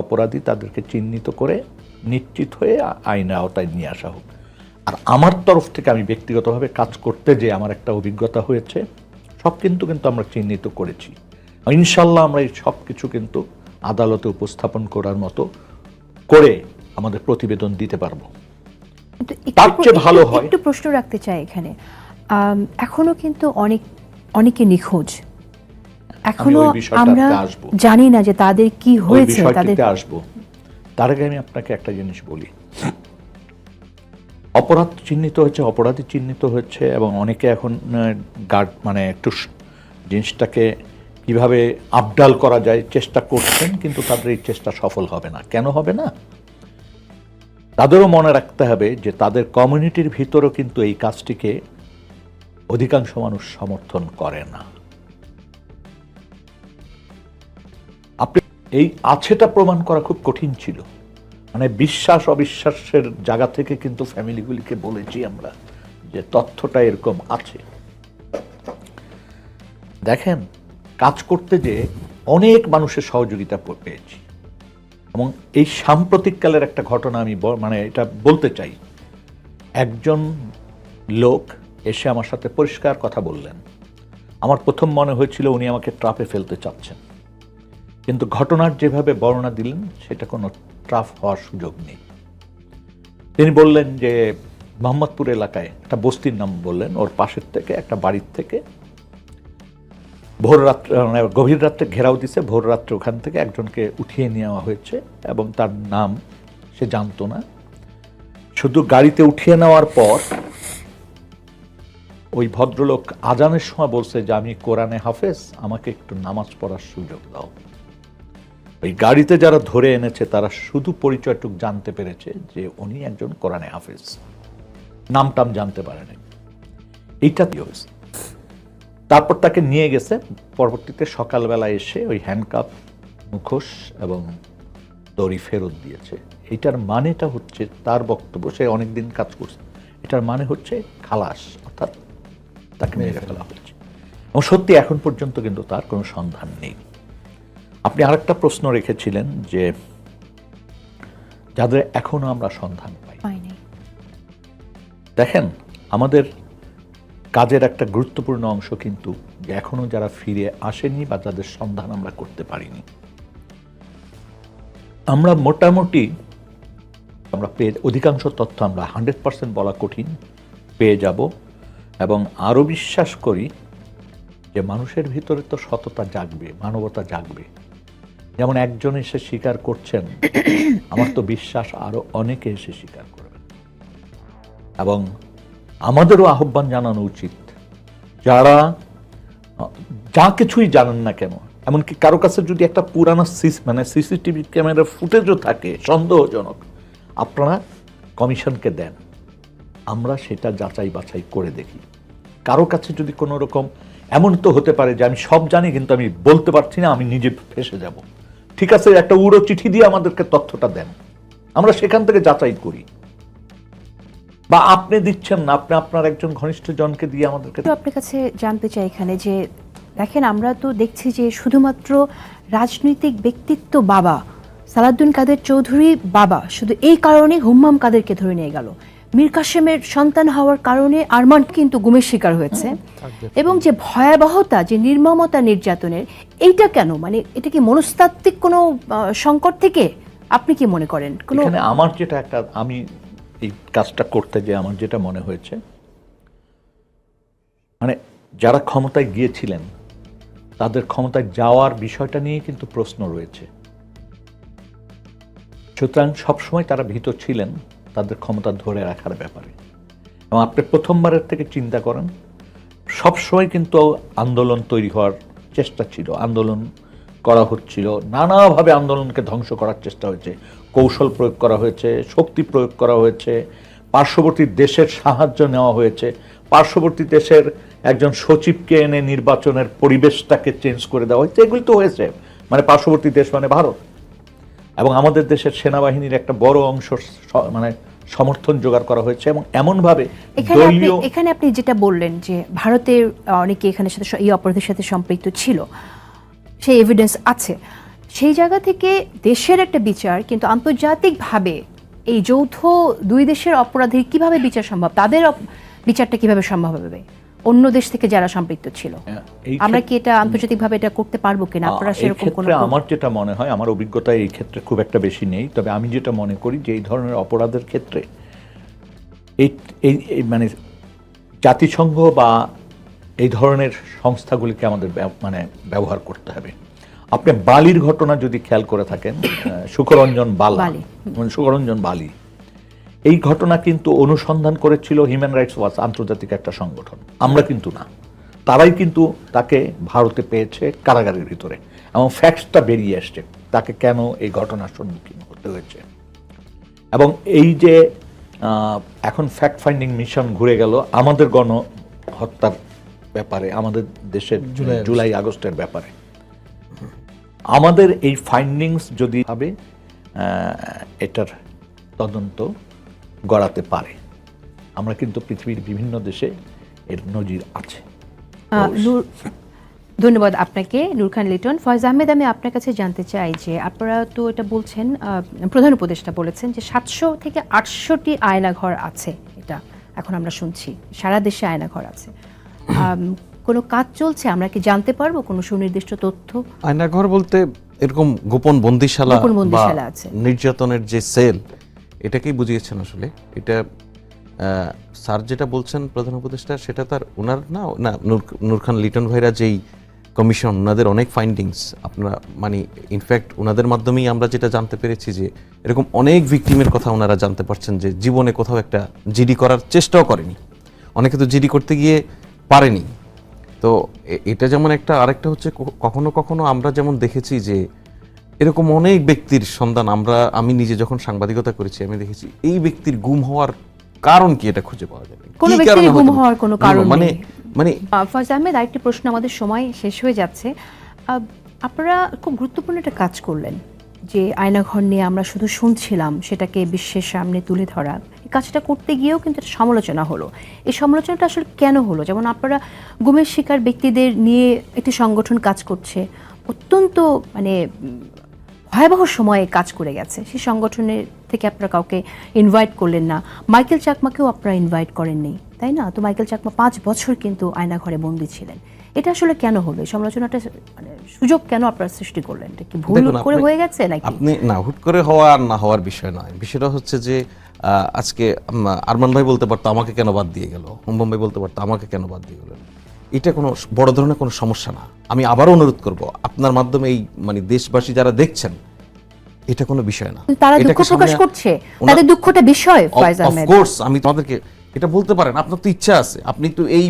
অপরাধী তাদেরকে চিহ্নিত করে নিশ্চিত হয়ে আইনের আওতায় নিয়ে আসা হোক। আর আমার তরফ থেকে আমি ব্যক্তিগতভাবে কাজ করতে যে আমার একটা অভিজ্ঞতা হয়েছে সব কিন্তু কিন্তু আমরা চিহ্নিত করেছি। ইনশাল্লাহ আমরা এই সব কিছু কিন্তু আদালতে উপস্থাপন করার মতো করে আমাদের প্রতিবেদন দিতে পারব। কিন্তু তার চেয়ে ভালো হয়। একটু প্রশ্ন রাখতে চাই এখানে। এখনও কিন্তু অনেক অনেকে নিখোঁজ। এখনও আমরা জানি না যে তাদের কি হয়েছে তাদের আসব। তার আগে আমি আপনাকে একটা জিনিস বলি। অপরাধ চিহ্নিত হচ্ছে অপরাধী চিহ্নিত হচ্ছে এবং অনেকে এখন গার্ড মানে একটু জিনিসটাকে কীভাবে আপডাল করা যায় চেষ্টা করছেন কিন্তু তাদের এই চেষ্টা সফল হবে না। কেন হবে না? তাদেরও মনে রাখতে হবে যে তাদের কমিউনিটির ভিতরেও কিন্তু এই কাজটিকে অধিকাংশ মানুষ সমর্থন করে না। আপনি এই আছেটা প্রমাণ করা খুব কঠিন ছিল। মানে বিশ্বাস, অবিশ্বাসের জায়গা থেকে কিন্তু ফ্যামিলিগুলিকে বলেছি আমরা যে তথ্যটা এরকম আছে। দেখেন, কাজ করতে যে অনেক মানুষের সহযোগিতা পেয়েছি। এবং এই সাম্প্রতিককালের একটা ঘটনা আমি মানে এটা বলতে চাই। একজন লোক এসে আমার সাথে পরিষ্কার কথা বললেন। আমার প্রথম মনে হয়েছিল উনি আমাকে ট্রাপে ফেলতে চাচ্ছেন। কিন্তু ঘটনার যেভাবে বর্ণনা দিলেন, সেটা কোনো ট্রাফ হওয়ার সুযোগ নেই। তিনি বললেন যে, মোহাম্মদপুর এলাকায় একটা বস্তির নাম বললেন, ওর পাশের থেকে, একটা বাড়ির থেকে। ভোর রাত্রে মানে গভীর রাত্রে ঘেরাও দিছে, ভোর রাত্রে ওখান থেকে একজনকে উঠিয়ে নেওয়া হয়েছে, এবং তার নাম সে জানতো না। শুধু গাড়িতে উঠিয়ে নেওয়ার পর, ওই ভদ্রলোক আজানের সময় বলছে যে, আমি কোরআনে হাফেজ, আমাকে একটু নামাজ পড়ার সুযোগ দাও। ওই গাড়িতে যারা ধরে এনেছে, তারা শুধু পরিচয়টুক জানতে পেরেছে যে উনি একজন কোরআনে হাফেজ। নাম টাম জানতে পারেনি। এইটা হয়েছে? তারপর তাকে নিয়ে গেছে। পরবর্তীতে সকালবেলা এসে ওই হ্যান্ডকাপ মুখোশ এবং দড়ি ফেরত দিয়েছে। এটার মানেটা হচ্ছে তার বক্তব্য, সে অনেকদিন কাজ করছে। এটার মানে হচ্ছে খালাস, অর্থাৎ তাকে মেরে ফেলা হচ্ছে এবং সত্যি এখন পর্যন্ত কিন্তু তার কোনো সন্ধান নেই। আপনি আরেকটা প্রশ্ন রেখেছিলেন যে যাদের এখনও আমরা সন্ধান পাই। দেখেন আমাদের কাজের একটা গুরুত্বপূর্ণ অংশ কিন্তু এখনও যারা ফিরে আসেনি বা যাদের সন্ধান আমরা করতে পারিনি। আমরা মোটামুটি আমরা পেয়ে অধিকাংশ তথ্য আমরা হান্ড্রেড পার্সেন্ট বলা কঠিন পেয়ে যাব এবং আরও বিশ্বাস করি যে মানুষের ভিতরে তো সততা জাগবে মানবতা জাগবে। যেমন একজন এসে স্বীকার করছেন আমার তো বিশ্বাস আরও অনেকে এসে স্বীকার করবেন। এবং আমাদেরও আহ্বান জানানো উচিত যারা যা কিছুই জানেন না কেন এমনকি কারও কাছে যদি একটা পুরানো সিস মানে সিসিটিভি ক্যামেরার ফুটেজও থাকে সন্দেহজনক আপনারা কমিশনকে দেন। আমরা সেটা যাচাই বাছাই করে দেখি। কারও কাছে যদি কোনো রকম এমন তো হতে পারে যে আমি সব জানি কিন্তু আমি বলতে পারছি না আমি নিজে ফেসে যাব। ঠিক আছে, একটা উড়ো চিঠি দিয়ে আমাদেরকে তথ্যটা দেন। আমরা সেখান থেকে যাচাই করি। বা আপনি দিচ্ছেন না, আপনি আপনার একজন ঘনিষ্ঠ জনকে দিয়ে আমাদেরকে আপনার কাছে জানতে চাই এখানে যে, দেখেন আমরা তো দেখছি যে শুধুমাত্র রাজনৈতিক ব্যক্তিত্ব বাবা সালাদ্দিন কাদের চৌধুরী বাবা, শুধু এই কারণে হুম্মাম কাদেরকে ধরে নিয়ে গেল। মীর কাসেমের সন্তান হওয়ার কারণে আরমান কিন্তু গুমের শিকার হয়েছে। এবং যে ভয়াবহতা যে নির্মমতা নির্যাতনের এইটা কেন? মানে এটা কি মনস্তাত্ত্বিক কোনো সংকট থেকে? আপনি কি মনে করেন? কোনো আমার যেটা একটা আমি এই কাজটা করতে যে আমার যেটা মনে হয়েছে মানে যারা ক্ষমতায় গিয়েছিলেন তাদের ক্ষমতায় যাওয়ার বিষয়টা নিয়ে কিন্তু প্রশ্ন রয়েছে। সুতরাং সবসময় তারা ভীত ছিলেন। তাদের ক্ষমতা ধরে রাখার ব্যাপারে। এবং আপনি প্রথমবারের থেকে চিন্তা করেন, সবসময় কিন্তু আন্দোলন তৈরি হওয়ার চেষ্টা ছিল, আন্দোলন করা হচ্ছিল, নানাভাবে আন্দোলনকে ধ্বংস করার চেষ্টা হয়েছে, কৌশল প্রয়োগ করা হয়েছে, শক্তি প্রয়োগ করা হয়েছে, পার্শ্ববর্তী দেশের সাহায্য নেওয়া হয়েছে, পার্শ্ববর্তী দেশের একজন সচিবকে এনে নির্বাচনের পরিবেশটাকে চেঞ্জ করে দেওয়া হয়েছে, এগুলি তো হয়েছে মানে পার্শ্ববর্তী দেশ মানে ভারত। এবং আমাদের দেশের সেনাবাহিনীর একটা বড় অংশ মানে সমর্থন জোগাড় করা হয়েছে এবং এমনভাবে এখানে আপনি এখানে আপনি যেটা বললেন যে ভারতের অনেকে এখানে সাথে এই অপরাধের সাথে সম্পৃক্ত ছিল সেই এভিডেন্স আছে। সেই জায়গা থেকে দেশের একটা বিচার কিন্তু আন্তর্জাতিকভাবে এই যৌথ দুই দেশের অপরাধীর কীভাবে বিচার সম্ভব? তাদের বিচারটা কীভাবে সম্ভব হবে? অন্য দেশ থেকে যারা সম্পৃক্ত ছিল। আমরা কি এটা আন্তর্জাতিকভাবে এটা করতে পারব কিনা? আপনারা সেরকম কোনো ক্ষেত্রে আমার যেটা মনে হয় আমার অভিজ্ঞতা এই ক্ষেত্রে খুব একটা বেশি নেই। তবে আমি যেটা মনে করি যে এই ধরনের অপরাধের ক্ষেত্রে এই এই মানে জাতিসংঘ বা এই ধরনের সংস্থাগুলিকে আমাদের মানে ব্যবহার করতে হবে। আপনি বালির ঘটনা যদি খেয়াল করে থাকেন সুকরঞ্জন বালা। সুকরঞ্জন বালি। এই ঘটনা কিন্তু অনুসন্ধান করেছিল হিউম্যান রাইটস ওয়াচ আন্তর্জাতিক একটা সংগঠন। আমরা কিন্তু না। তারাই কিন্তু তাকে ভারতে পেয়েছে কারাগারের ভিতরে। এবং ফ্যাক্টসটা বেরিয়ে আসছে তাকে কেন এই ঘটনার সম্মুখীন হতে হয়েছে? এবং এই যে এখন ফ্যাক্ট ফাইন্ডিং মিশন ঘুরে গেল আমাদের গণ হত্যার ব্যাপারে আমাদের দেশের জুলাই আগস্টের ব্যাপারে। আমাদের এই ফাইন্ডিংস যদি হবে এটার তদন্ত গড়াতে পারে। আমরা কিন্তু পৃথিবীর বিভিন্ন দেশে এর নজির আছে। ধন্যবাদ আপনাকে। নূর খান লিটন ফয়েজ আহমেদ আমি আপনার কাছে জানতে চাই যে আপনারা তো এটা বলছেন প্রধান উপদেষ্টা বলেছেন যে সাতশো থেকে আটশোটি আয়নাঘর আছে এটা এখন আমরা শুনছি। সারা দেশে আয়নাঘর আছে। কোনো কাজ চলছে? আমরা কি জানতে পারব কোনো সুনির্দিষ্ট তথ্য? আয়নাঘর বলতে এরকম গোপন বন্দিশালা গোপন বন্দিশালা আছে। নির্যাতনের যে সেল এটাকেই বুঝিয়েছেন আসলে। এটা স্যার যেটা বলছেন প্রধান উপদেষ্টা, সেটা তার ওনার না না, নূর খান লিটন ভাইরা যেই কমিশন ওনাদের অনেক ফাইন্ডিংস আপনারা মানে ইনফ্যাক্ট ওনাদের মাধ্যমেই আমরা যেটা জানতে পেরেছি যে, এরকম অনেক ভিকটিমের কথা ওনারা জানতে পারছেন যে, জীবনে কোথাও একটা জিডি করার চেষ্টাও করেনি। অনেকে তো জিডি করতে গিয়ে পারেনি। তো এটা যেমন একটা, আরেকটা হচ্ছে কখনো কখনো আমরা যেমন দেখেছি যে এরকম অনেক ব্যক্তির সন্ধান আমরা আমি নিজে যখন সাংবাদিকতা করেছি আমি দেখেছি এই ব্যক্তির গুম হওয়ার কারণ কি এটা খুঁজে পাওয়া যাবে? কোনো কারণে গুম হওয়ার কোনো কারণ মানে মানে ফয়েজ আহমেদ আরেকটি প্রশ্ন আমাদের সময় শেষ হয়ে যাচ্ছে। আপনারা খুব গুরুত্বপূর্ণ একটা কাজ করলেন যে আয়নাঘর নিয়ে আমরা শুধু শুনছিলাম সেটাকে বিশ্বের সামনে তুলে ধরা। এই কাজটা করতে গিয়েও কিন্তু একটা সমালোচনা হলো। এই সমালোচনাটা আসলে কেন হলো? যেমন আপনারা গুমের শিকার ব্যক্তিদের নিয়ে একটি সংগঠন কাজ করছে অত্যন্ত মানে ভয়াবহ সময়ে কাজ করে গেছে। সেই সংগঠনের থেকে আপনারা কাউকে ইনভাইট করলেন না। মাইকেল চাকমাকেও আপনারা ইনভাইট করেননি তাই না? তো মাইকেল চাকমা পাঁচ বছর কিন্তু আয়না ঘরে বন্দি ছিলেন। এটা আসলে কেন হলো? এই সমালোচনাটা মানে সুযোগ কেন আপনারা সৃষ্টি করলেন? এটা কি ভুল করে হয়ে গেছে নাকি? আপনি না হুট করে হওয়া আর না হওয়ার বিষয় নয়। বিষয়টা হচ্ছে যে আহ, আজকে আরমান ভাই বলতে পারতো আমাকে কেন বাদ দিয়ে গেল? হুম্বম ভাই বলতে পারতো আমাকে কেন বাদ দিয়ে গেল? এটা কোনো বড় ধরনের কোনো সমস্যা না। আমি আবারও অনুরোধ করব আপনার মাধ্যমে এই মানে দেশবাসী যারা দেখছেন এটা কোনো বিষয় না। তারা দুঃখ প্রকাশ করছে। তাদের দুঃখটা বিষয় ফয়জ আহমেদ অফকোর্স আমি তোমাদেরকে এটা বলতে পারেন আপনার তো ইচ্ছা আছে। আপনি তো এই